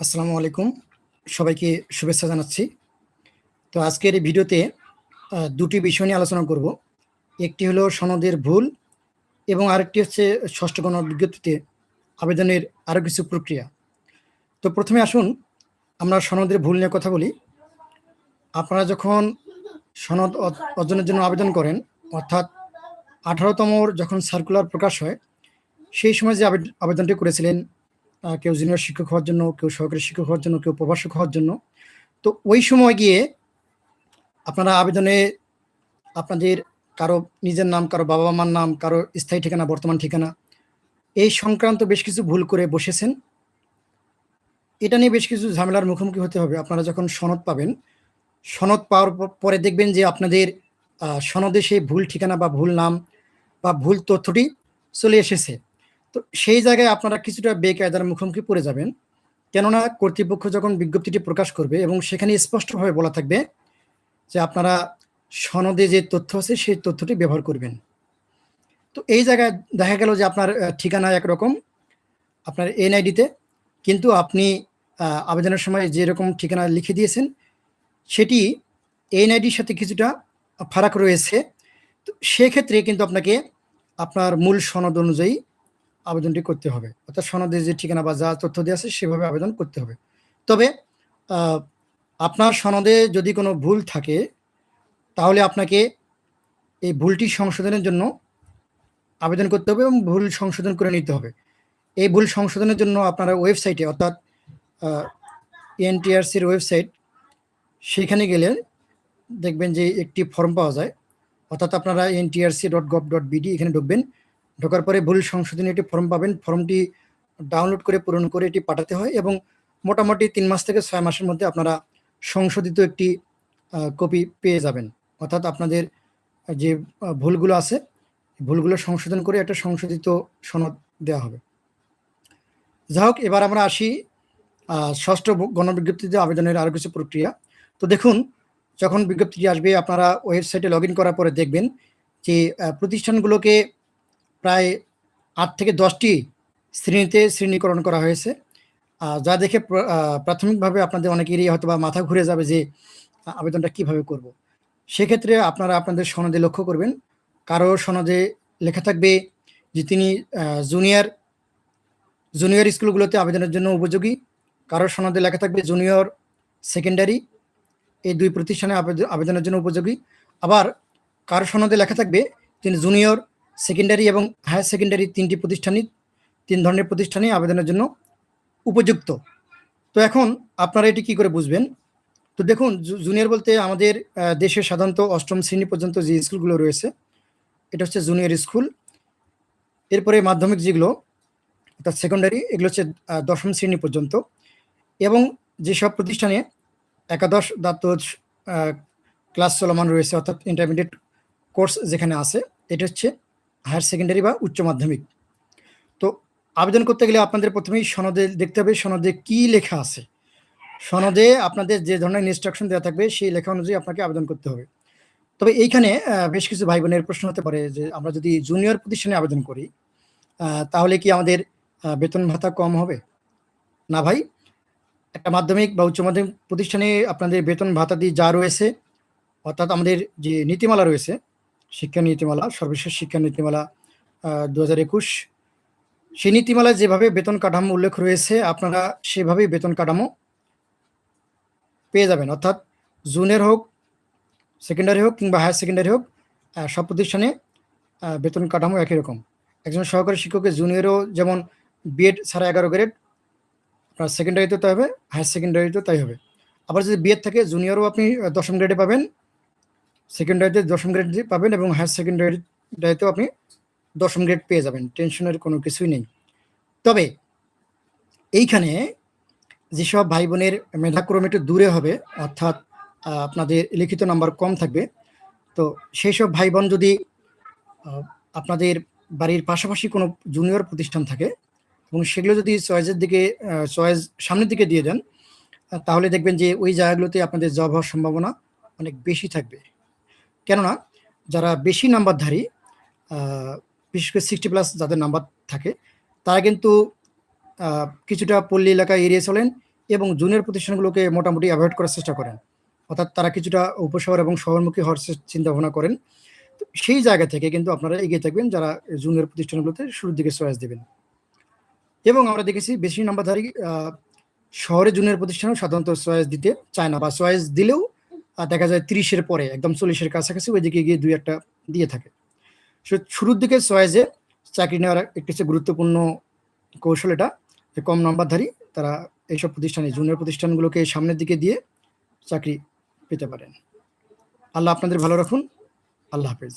আসসালামু আলাইকুম। সবাইকে শুভেচ্ছা জানাচ্ছি। তো আজকের এই ভিডিওতে দুটি বিষয় নিয়ে আলোচনা করব। একটি হলো সনদের ভুল এবং আরেকটি হচ্ছে ষষ্ঠ গণ বিজ্ঞপ্তিতে আবেদনের আরও কিছু প্রক্রিয়া। তো প্রথমে আসুন, আমরা সনদের ভুল নিয়ে কথা বলি। আপনারা যখন সনদ অর্জনের জন্য আবেদন করেন, অর্থাৎ আঠারোতম যখন সার্কুলার প্রকাশ হয়, সেই সময় যে আবেদ- আবেদনটি করেছিলেন কেউ জুনিয়র শিক্ষক হওয়ার জন্য, কেউ সহকারী শিক্ষক হওয়ার জন্য, কেউ প্রভাষক হওয়ার জন্য। তো ওই সময় গিয়ে আপনারা আবেদনে আপনাদের কারও নিজের নাম, কারও বাবা মার নাম, কারও স্থায়ী ঠিকানা, বর্তমান ঠিকানা, এই সংক্রান্ত বেশ কিছু ভুল করে বসেছেন। এটা নিয়ে বেশ কিছু ঝামেলার মুখোমুখি হতে হবে। আপনারা যখন সনদ পাবেন, সনদ পাওয়ার পরে দেখবেন যে আপনাদের সনদে সেই ভুল ঠিকানা বা ভুল নাম বা ভুল তথ্যটি চলে এসেছে। তো সেই জায়গায় আপনারা কিছুটা বেকায়দার মুখোমুখি পড়ে যাবেন। কেননা কর্তৃপক্ষ যখন বিজ্ঞপ্তিটি প্রকাশ করবে এবং সেখানে স্পষ্টভাবে বলা থাকবে যে আপনারা সনদে যে তথ্য আছে সেই তথ্যটি ব্যবহার করবেন। তো এই জায়গায় দেখা গেল যে আপনার ঠিকানা একরকম, আপনার এনআইডিতে, কিন্তু আপনি আবেদনের সময় যেরকম ঠিকানা লিখে দিয়েছেন, সেটি এনআইডির সাথে কিছুটা ফারাক রয়েছে। তো সেক্ষেত্রে কিন্তু আপনাকে আপনার মূল সনদ অনুযায়ী আবেদনটি করতে হবে। অর্থাৎ সনদে যে ঠিকানা বা যা তথ্য দেওয়া আছে সেভাবে আবেদন করতে হবে। তবে আপনার সনদে যদি কোনো ভুল থাকে, তাহলে আপনাকে এই ভুলটি সংশোধনের জন্য আবেদন করতে হবে এবং ভুল সংশোধন করে নিতে হবে। এই ভুল সংশোধনের জন্য আপনারা ওয়েবসাইটে, অর্থাৎ এনটিআরসির ওয়েবসাইট, সেখানে গেলে দেখবেন যে একটি ফর্ম পাওয়া যায়। অর্থাৎ আপনারা NTRC dot gov dot BD এখানে ঢুকবেন। ঢোকার পরে ভুল সংশোধনী একটি ফর্ম পাবেন। ফর্মটি ডাউনলোড করে, পূরণ করে এটি পাঠাতে হয় এবং মোটামুটি তিন মাস থেকে ছয় মাসের মধ্যে আপনারা সংশোধিত একটি কপি পেয়ে যাবেন। অর্থাৎ আপনাদের যে ভুলগুলো আছে, ভুলগুলো সংশোধন করে একটা সংশোধিত সনদ দেওয়া হবে। যাই হোক, এবার আমরা আসি ষষ্ঠ গণবিজ্ঞপ্তিতে আবেদনের আরও কিছু প্রক্রিয়া। তো দেখুন, যখন বিজ্ঞপ্তিটি আসবে, আপনারা ওয়েবসাইটে লগ করার পরে দেখবেন যে প্রতিষ্ঠানগুলোকে প্রায় আট থেকে দশটি শ্রেণীতে শ্রেণীকরণ করা হয়েছে। যা দেখে প্রাথমিকভাবে আপনাদের অনেকেরই হয়তো বা মাথা ঘুরে যাবে যে আবেদনটা কীভাবে করব। সেক্ষেত্রে আপনারা আপনাদের সনদে লক্ষ্য করবেন। কারও সনদে লেখা থাকবে যে তিনি জুনিয়র জুনিয়র স্কুলগুলোতে আবেদনের জন্য উপযোগী। কারও সনদে লেখা থাকবে জুনিয়র, সেকেন্ডারি। এই দুই প্রতিষ্ঠানে আবেদ- আবেদনের জন্য উপযোগী। আবার কারও সনদে লেখা থাকবে তিনি জুনিয়র সেকেন্ডারি এবং হায়ার সেকেন্ডারি তিনটি প্রতিষ্ঠানই, তিন ধরনের প্রতিষ্ঠানে আবেদনের জন্য উপযুক্ত। তো এখন আপনারা এটি কি করে বুঝবেন? তো দেখুন জুনিয়র বলতে আমাদের দেশে সাধারণত অষ্টম শ্রেণি পর্যন্ত যে স্কুলগুলো রয়েছে, এটা হচ্ছে জুনিয়র স্কুল এরপরে মাধ্যমিক যেগুলো অর্থাৎ সেকেন্ডারি এগুলো হচ্ছে দশম শ্রেণি পর্যন্ত। এবং যেসব প্রতিষ্ঠানে একাদশ, দ্বাদশ ক্লাস চলমান রয়েছে, অর্থাৎ ইন্টারমিডিয়েট কোর্স যেখানে আছে, এটা হচ্ছে হায়ার সেকেন্ডারি বা উচ্চ মাধ্যমিক। তো আবেদন করতে গেলে আপনাদের প্রথমেই সনদে দেখতে হবে, সনদে কি লেখা আছে। সনদে আপনাদের যে ধরনের ইনস্ট্রাকশন দেওয়া থাকবে, সেই লেখা অনুযায়ী আপনাকে আবেদন করতে হবে। তবে এইখানে বেশ কিছু ভাই বোনের প্রশ্ন হতে পারে যে, আমরা যদি জুনিয়র প্রতিষ্ঠানে আবেদন করি তাহলে কি আমাদের বেতন ভাতা কম হবে? না ভাই, একটা মাধ্যমিক বা উচ্চ মাধ্যমিক প্রতিষ্ঠানে আপনাদের বেতন ভাতা দিয়ে যা রয়েছে, অর্থাৎ আমাদের যে নীতিমালা রয়েছে শিক্ষা নীতিমালা, সর্বশেষ শিক্ষা নীতিমালা দু হাজার একুশ। সেই নীতিমালায় যেভাবে বেতন কাঠামো উল্লেখ রয়েছে, আপনারা সেভাবেই বেতন কাঠামো পেয়ে যাবেন। অর্থাৎ জুনিয়র হোক, সেকেন্ডারি হোক কিংবা হায়ার সেকেন্ডারি হোক সব প্রতিষ্ঠানে বেতন কাঠামো একই রকম। একজন সহকারী শিক্ষকের জুনিয়রও যেমন বিএড ছাড়া এগারো গ্রেড, আপনার সেকেন্ডারিতে তাই হবে, হায়ার সেকেন্ডারিতেও তাই হবে। আবার যদি বিএড থাকে, জুনিয়রও আপনি দশম গ্রেডে পাবেন। সেকেন্ডারিতে দশম গ্রেড পাবেন এবং হায়ার সেকেন্ডারিতেও আপনি দশম গ্রেড পেয়ে যাবেন টেনশনের কোনো কিছুই নেই। তবে এইখানে যেসব ভাই বোনের মেধাক্রম একটু দূরে হবে, অর্থাৎ আপনাদের লিখিত নাম্বার কম থাকবে, তো সেই সব ভাই বোন যদি আপনাদের বাড়ির পাশাপাশি কোনো জুনিয়র প্রতিষ্ঠান থাকে এবং সেগুলো যদি চয়েসের দিকে চয়েস সামনের দিকে দিয়ে দেন, তাহলে দেখবেন যে ওই জায়গাগুলোতে আপনাদের জব হওয়ার সম্ভাবনা অনেক বেশি থাকবে। কেননা যারা বেশি নাম্বারধারী বিশেষ করে সিক্সটি প্লাস যাদের নাম্বার থাকে, তারা কিন্তু কিছুটা পল্লী এলাকা এড়িয়ে চলেন এবং জুনিয়র প্রতিষ্ঠানগুলোকে মোটামুটি অ্যাভয়েড করার চেষ্টা করেন। অর্থাৎ তারা কিছুটা উপশহর এবং শহরমুখী হওয়ার চিন্তা ভাবনা করেন। সেই জায়গা থেকে কিন্তু আপনারা এগিয়ে থাকবেন, যারা জুনিয়র প্রতিষ্ঠানগুলোতে শুরুর দিকে চয়েস দেবেন। এবং আমরা দেখেছি বেশি নাম্বারধারী শহরে জুনিয়র প্রতিষ্ঠানও সাধারণত চয়েস দিতে চায় না বা চয়েস দিলেও দেখা যায় তিরিশের পরে, একদম চল্লিশের কাছাকাছি ওইদিকে গিয়ে দুই একটা দিয়ে থাকে। শুরুর দিকে চয়েসে চাকরি নেওয়ার একটি হচ্ছে গুরুত্বপূর্ণ কৌশল এটা যে কম নম্বরধারী তারা এইসব প্রতিষ্ঠানে, জুনিয়র প্রতিষ্ঠানগুলোকে সামনের দিকে দিয়ে চাকরি পেতে পারেন। আল্লাহ আপনাদের ভালো রাখুন। আল্লাহ হাফেজ।